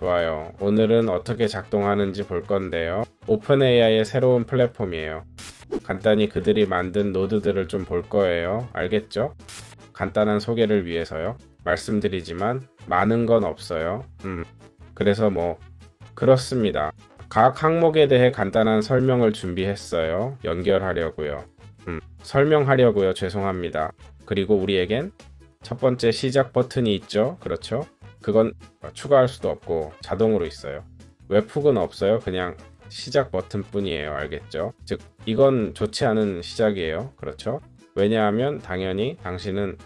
좋아요. 오늘은 어떻게 작동하는지 볼 건데요. 오픈AI의 새로운 플랫폼이에요. 간단히 그들이 만든 노드들을 좀 볼 거예요. 알겠죠? 간단한 소개를 위해서요. 말씀드리지만 많은 건 없어요. 음. 그래서 뭐 그렇습니다. 각 항목에 대해 간단한 설명을 준비했어요. 연결하려고요. 음, 설명하려고요. 죄송합니다. 그리고 우리에겐 첫 번째 시작 버튼이 있죠. 그렇죠? 그건 추가할 수도 없고 자동으로 있어요. 웹훅은 없어요. 그냥 시작 버튼 뿐이에요. 알겠죠? 즉, 이건 좋지 않은 시작이에요. 그렇죠? 왜냐하면 당연히 당신은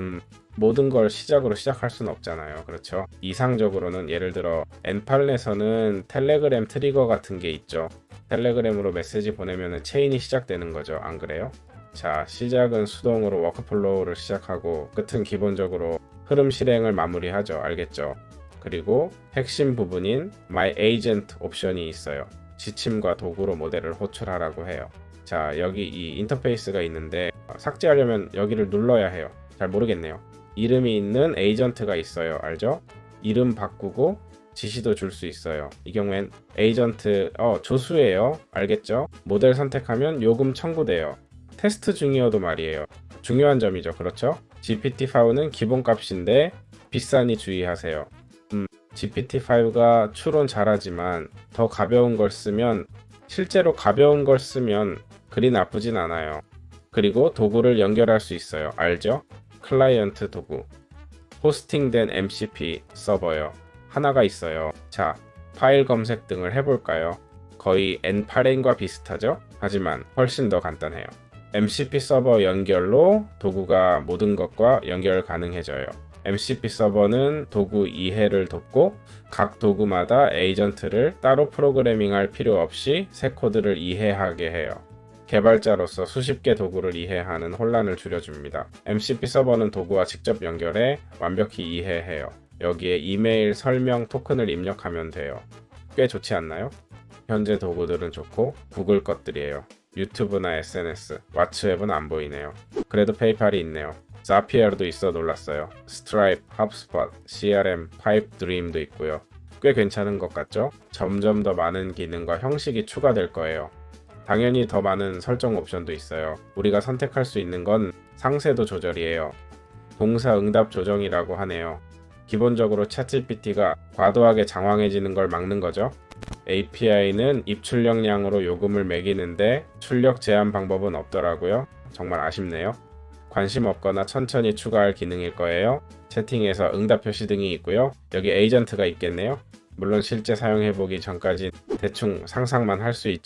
음, 모든 걸 시작으로 시작할 수는 없잖아요. 그렇죠? 이상적으로는 예를 들어 엔팔렛에서는 텔레그램 트리거 같은 게 있죠. 텔레그램으로 메시지 보내면 체인이 시작되는 거죠. 안 그래요? 자, 시작은 수동으로 워크플로우를 시작하고 끝은 기본적으로 흐름 실행을 마무리하죠. 알겠죠? 그리고 핵심 부분인 My Agent 옵션이 있어요. 지침과 도구로 모델을 호출하라고 해요. 자, 여기 이 인터페이스가 있는데 삭제하려면 여기를 눌러야 해요. 잘 모르겠네요. 이름이 있는 에이전트가 있어요. 알죠? 이름 바꾸고 지시도 줄 수 있어요. 이 경우엔 에이전트 어 조수예요. 알겠죠? 모델 선택하면 요금 청구돼요. 테스트 중이어도 말이에요. 중요한 점이죠. 그렇죠? GPT-5는 기본값인데 비싸니 주의하세요. 음, GPT-5가 추론 잘하지만 더 가벼운 걸 쓰면 실제로 가벼운 걸 쓰면 그리 나쁘진 않아요. 그리고 도구를 연결할 수 있어요. 알죠? 클라이언트 도구. 호스팅된 MCP 서버요. 하나가 있어요. 자, 파일 검색 등을 해볼까요? 거의 N8N과 비슷하죠? 하지만 훨씬 더 간단해요. MCP 서버 연결로 도구가 모든 것과 연결 가능해져요. MCP 서버는 도구 이해를 돕고 각 도구마다 에이전트를 따로 프로그래밍할 필요 없이 새 코드를 이해하게 해요. 개발자로서 수십 개 도구를 이해하는 혼란을 줄여줍니다. MCP 서버는 도구와 직접 연결해 완벽히 이해해요. 여기에 이메일 설명 토큰을 입력하면 돼요. 꽤 좋지 않나요? 현재 도구들은 좋고 구글 것들이에요. 유튜브나 SNS, 왓츠앱은 안 보이네요. 그래도 페이팔이 있네요. 자피에르도 있어 놀랐어요. 스트라이프, 합스팟, CRM, 파이프 드림도 있고요. 꽤 괜찮은 것 같죠? 점점 더 많은 기능과 형식이 추가될 거예요. 당연히 더 많은 설정 옵션도 있어요. 우리가 선택할 수 있는 건 상세도 조절이에요. 동사 응답 조정이라고 하네요. 기본적으로 챗GPT가 과도하게 장황해지는 걸 막는 거죠. API는 입출력량으로 요금을 매기는데 출력 제한 방법은 없더라고요. 정말 아쉽네요. 관심 없거나 천천히 추가할 기능일 거예요. 채팅에서 응답 표시 등이 있고요. 여기 에이전트가 있겠네요. 물론 실제 사용해보기 전까지 대충 상상만 할 수 있죠.